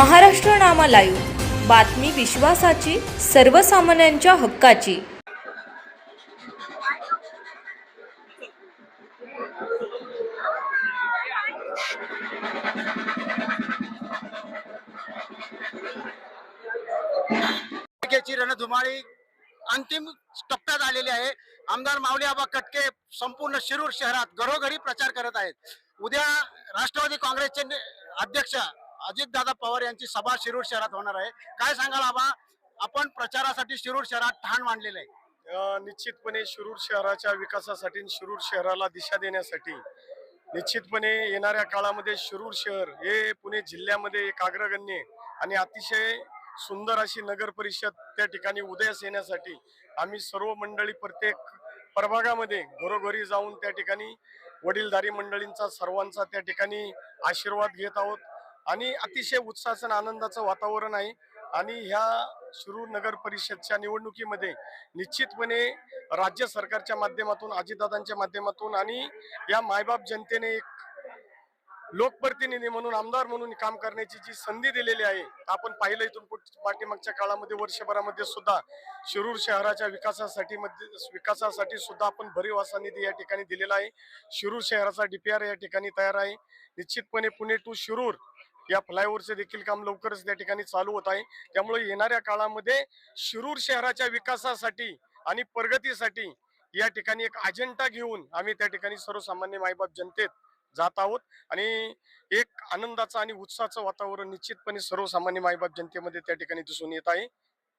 Maharashtra Nama live. बातमी विश्वासाची सर्वसामान्यांच्या हक्काची. रणधुमाळी अंतिम टप्प्यात आलेली आहे. आमदार माऊली आबा कटके संपूर्ण शिरूर शहरात घरोघरी प्रचार करत आहेत. उद्या राष्ट्रवादी काँग्रेसचे अध्यक्ष अजितदादा पवार यांची सभा शिरूर शहरात होणार आहे. काय सांगाल आबा? आपण प्रचारासाठी शिरूर शहरात ठाण मांडलेलं आहे. निश्चितपणे शिरूर शहराच्या विकासासाठी शिरूर शहराला दिशा देण्यासाठी निश्चितपणे येणाऱ्या काळामध्ये शिरूर शहर हे पुणे जिल्ह्यामध्ये एक अग्रगण्य आणि अतिशय सुंदर अशी नगर परिषद त्या ठिकाणी उदयास येण्यासाठी आम्ही सर्व मंडळी प्रत्येक प्रभागामध्ये घरोघरी जाऊन त्या ठिकाणी वडीलधारी मंडळींचा सर्वांचा त्या ठिकाणी आशीर्वाद घेत आहोत. आणि अतिशय उत्साहाचं आणि आनंदाचं वातावरण आहे. आणि ह्या शिरूर नगर परिषदच्या निवडणुकीमध्ये निश्चितपणे राज्य सरकारच्या माध्यमातून अजितदादांच्या माध्यमातून आणि या मायबाप जनतेने एक लोकप्रतिनिधी म्हणून आमदार म्हणून काम करण्याची जी संधी दिलेली आहे आपण पाहिलं इथून पाठीमागच्या काळामध्ये वर्षभरामध्ये सुद्धा शिरूर शहराच्या विकासासाठी मध्ये विकासासाठी सुद्धा आपण भरीव असा निधी या ठिकाणी दिलेला आहे. शिरूर शहराचा डीपीआर या ठिकाणी तयार आहे. निश्चितपणे पुणे टू शिरूर या फ्लायओव्हरचे देखील काम लवकरच त्या ठिकाणी चालू होत आहे. त्यामुळे येणाऱ्या काळामध्ये शिरूर शहराच्या विकासासाठी आणि प्रगतीसाठी या ठिकाणी एक अजेंडा घेऊन आम्ही त्या ठिकाणी सर्वसामान्य मायबाप जनतेत जात आहोत. आणि एक आनंदाचं आणि उत्साहाचं वातावरण निश्चितपणे सर्वसामान्य मायबाप जनतेमध्ये त्या ठिकाणी दिसून येत आहे.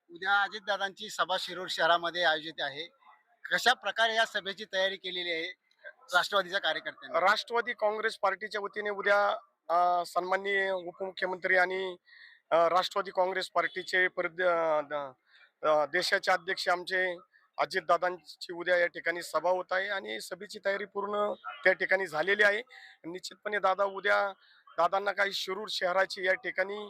उद्या अजितदादांची सभा शिरूर शहरामध्ये आयोजित आहे. कशा प्रकारे या सभेची तयारी केलेली आहे राष्ट्रवादीच्या कार्यकर्त्यांनी? राष्ट्रवादी काँग्रेस पार्टीच्या वतीने उद्या सन्माननीय उपमुख्यमंत्री आणि राष्ट्रवादी काँग्रेस पार्टीचे परद देशाचे अध्यक्ष आमचे अजितदादांची उद्या या ठिकाणी सभा होत आहे आणि सभेची तयारी पूर्ण त्या ठिकाणी झालेली आहे. निश्चितपणे दादा उद्या दादांना काही शिरूर शहराची या ठिकाणी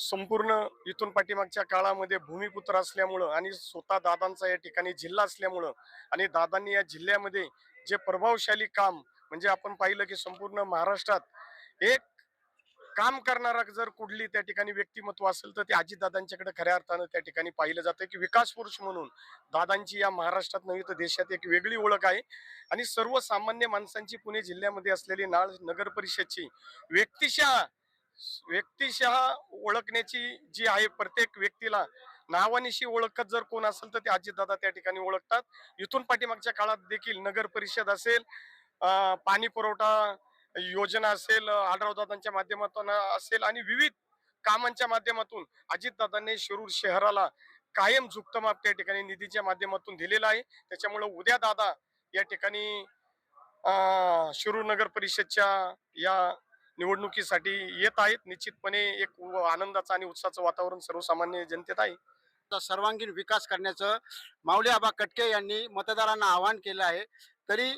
संपूर्ण इथून पाठीमागच्या काळामध्ये भूमिपुत्र असल्यामुळं आणि स्वतः दादांचा या ठिकाणी जिल्हा असल्यामुळं आणि दादांनी या जिल्ह्यामध्ये जे प्रभावशाली काम म्हणजे आपण पाहिलं की संपूर्ण महाराष्ट्रात एक काम करणारा जर कुठली त्या ठिकाणी व्यक्तिमत्व असेल तर ते अजितदादांच्याकडे खऱ्या अर्थानं त्या ठिकाणी पाहिलं जातं. की विकास पुरुष म्हणून दादांची या महाराष्ट्रात नव्हे तर देशात एक वेगळी ओळख आहे. आणि सर्वसामान्य माणसांची पुणे जिल्ह्यामध्ये असलेली नाळ नगर परिषदची व्यक्तिशः व्यक्तिशः ओळखण्याची जी आहे प्रत्येक व्यक्तीला नावानिशी ओळखत जर कोण असेल तर ते अजितदादा त्या ठिकाणी ओळखतात. इथून पाठीमागच्या काळात देखील नगर परिषद असेल पाणी पुरवठा योजना असेल आढळदादांच्या माध्यमातून असेल आणि विविध कामांच्या माध्यमातून अजितदादांनी शिरूर शहराला कायम झुक्तमाप त्या ठिकाणी निधीच्या माध्यमातून दिलेला आहे. त्याच्यामुळे उद्या दादा या ठिकाणी शिरूर नगर परिषदच्या या निवडणुकीसाठी येत आहेत. निश्चितपणे एक व- आनंदाचं आणि उत्साहाचं वातावरण सर्वसामान्य जनतेत आहे. सर्वांगीण विकास करण्याचं माऊली आबा कटके यांनी मतदारांना आवाहन केलं आहे. तरी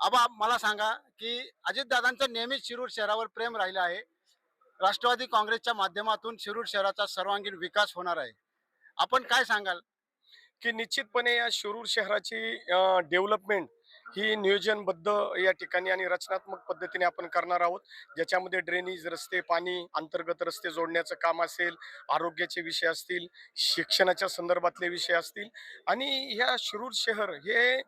आबा मला सांगा की अजितदादांचं नेहमीच शिरूर शहरावर प्रेम राहिलं आहे. राष्ट्रवादी काँग्रेसच्या माध्यमातून शिरूर शहराचा सर्वांगीण विकास होणार आहे. आपण काय सांगाल? की निश्चितपणे या शिरूर शहराची डेव्हलपमेंट ही नियोजनबद्ध या ठिकाणी आणि रचनात्मक पद्धतीने आपण करणार आहोत. ज्याच्यामध्ये ड्रेनेज रस्ते पाणी अंतर्गत रस्ते जोडण्याचं काम असेल आरोग्याचे विषय असतील शिक्षणाच्या संदर्भातले विषय असतील. आणि ह्या शिरूर शहर हे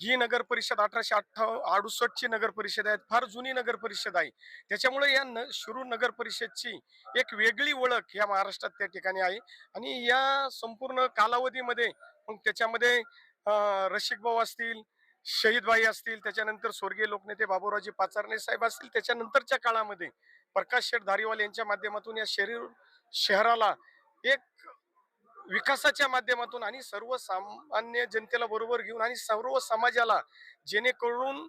ही नगर परिषद अठराशे अठ्ठा अडुसष्टची नगर परिषद आहे फार जुनी नगर परिषद आहे. त्याच्यामुळे या न शिरूर नगर परिषदची एक वेगळी ओळख या महाराष्ट्रात त्या ठिकाणी आहे. आणि या संपूर्ण कालावधीमध्ये मग त्याच्यामध्ये अं, रसिक भाऊ असतील शहीदबाई असतील त्याच्यानंतर स्वर्गीय लोकनेते बाबूरावजी पाचारणे साहेब असतील त्याच्यानंतरच्या काळामध्ये प्रकाश शेठ धारीवाल यांच्या माध्यमातून या शरीर शहराला एक विकासाच्या माध्यमातून आणि सर्वसामान्य जनतेला बरोबर घेऊन आणि सर्व समाजाला जेणेकरून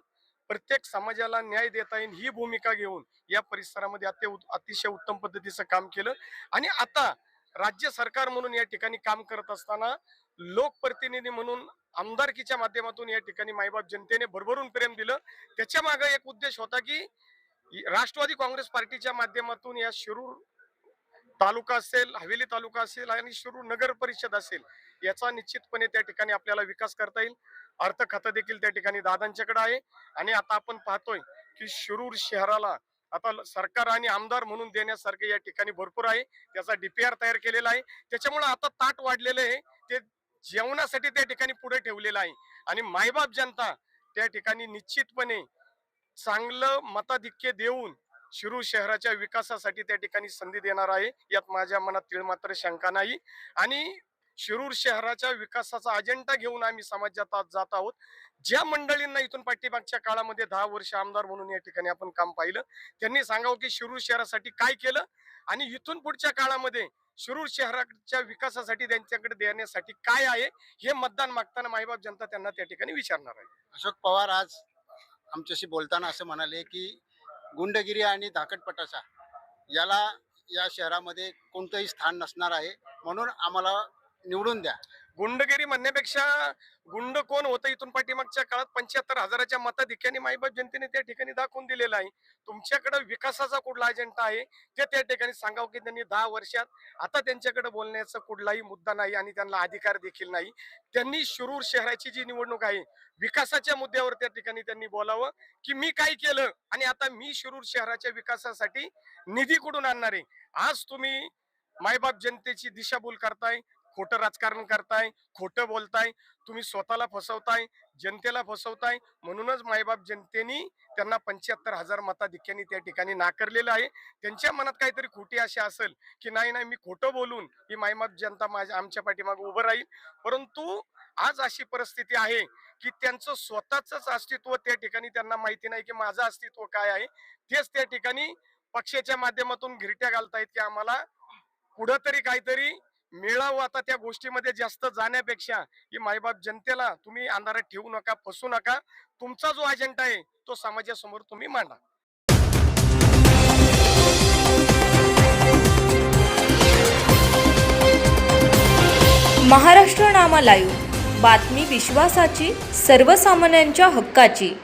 प्रत्येक समाजाला न्याय देता येईल ही भूमिका घेऊन या परिसरामध्ये अत्य अतिशय उत्तम पद्धतीचं काम केलं. आणि आता राज्य सरकार म्हणून या ठिकाणी काम करत असताना लोकप्रतिनिधी म्हणून आमदारकीच्या माध्यमातून या ठिकाणी मायबाप जनतेने भरभरून प्रेम दिलं. त्याच्यामागे एक उद्देश होता की राष्ट्रवादी काँग्रेस पार्टीच्या माध्यमातून या शिरूर तालुका असेल हवेली तालुका असेल आणि शिरूर नगर परिषद असेल याचा निश्चितपणे त्या ठिकाणी आपल्याला विकास करता येईल. अर्थ खातं देखील त्या ठिकाणी दादांच्याकडे आहे. आणि आता आपण पाहतोय की शिरूर शहराला आता सरकार आणि आमदार म्हणून देण्यासारखे या ठिकाणी भरपूर आहे. त्याचा डीपीआर तयार केलेला आहे. त्याच्यामुळे आता ताट वाढलेलं आहे. ते जेवणासाठी त्या ठिकाणी पुढे ठेवलेलं आहे. आणि मायबाप जनता त्या ठिकाणी निश्चितपणे चांगलं मताधिक्य देऊन शिरूर शहराच्या विकासासाठी त्या ठिकाणी संधी देणार आहे. यात माझ्या मनात तिळमात्र शंका नाही. आणि शिरूर शहराच्या विकासाचा अजेंडा घेऊन आम्ही समाजात आज जात आहोत. ज्या मंडळींना इथून पाठीमागच्या काळामध्ये दहा वर्ष आमदार म्हणून या ठिकाणी आपण काम पाहिलं त्यांनी सांगावं की शिरूर शहरासाठी काय केलं? आणि इथून पुढच्या काळामध्ये शिरूर शहराच्या विकासासाठी त्यांच्याकडे देण्यासाठी काय आहे? हे मतदान मागताना माईबाप जनता त्यांना त्या ठिकाणी विचारणार आहे. अशोक पवार आज आमच्याशी बोलताना असं म्हणाले की गुंडगिरी आणि धाकटपटाचा. याला या शहरामध्ये कोणतंही स्थान नसणार आहे. म्हणून आम्हाला निवडून द्या. गुंडगिरी म्हणण्यापेक्षा गुंड कोण होतं इथून पाठीमागच्या काळात? पंच्याहत्तर हजाराच्या मताधिक्याने माईबाप जनतेने त्या ठिकाणी दाखवून दिलेलं आहे. तुमच्याकडे विकासाचा कुठला अजेंडा आहे? ते त्या ठिकाणी सांगावं की त्यांनी दहा वर्षात आता त्यांच्याकडे बोलण्याचा कुठलाही मुद्दा नाही आणि त्यांना अधिकार देखील नाही. त्यांनी शिरूर शहराची जी निवडणूक आहे विकासाच्या मुद्द्यावर त्या ठिकाणी त्यांनी बोलावं की मी काय केलं आणि आता मी शिरूर शहराच्या विकासासाठी निधी कुठून आणणार आहे? आज तुम्ही मायबाप जनतेची दिशाभूल करताय खोटं राजकारण करताय खोटं बोलताय तुम्ही स्वतःला फसवताय जनतेला फसवताय म्हणूनच मायबाप जनतेनी त्यांना पंच्याहत्तर हजार मताधिक्याने त्या ठिकाणी नाकारलेलं आहे. त्यांच्या मनात काहीतरी खोटी अशी असेल की नाही नाही मी खोटं बोलून ही मायबाप जनता माझ्या आमच्या पाठीमागे उभं राहील. परंतु आज अशी परिस्थिती आहे की त्यांचं स्वतःच अस्तित्व त्या ठिकाणी त्यांना माहिती नाही की माझं अस्तित्व काय आहे. तेच त्या ठिकाणी पक्षाच्या माध्यमातून घिरट्या घालतायत की आम्हाला कुठंतरी काहीतरी मिळावं आता त्या गोष्टीमध्ये जास्त जाण्यापेक्षा की मायबाप जनतेला तुम्ही अंधारात ठेवू नका फसू नका. तुमचा जो अजेंडा आहे तो समाजासमोर तुम्ही मांडा. महाराष्ट्र नामा लाईव्ह. बातमी विश्वासाची सर्वसामान्यांच्या हक्काची.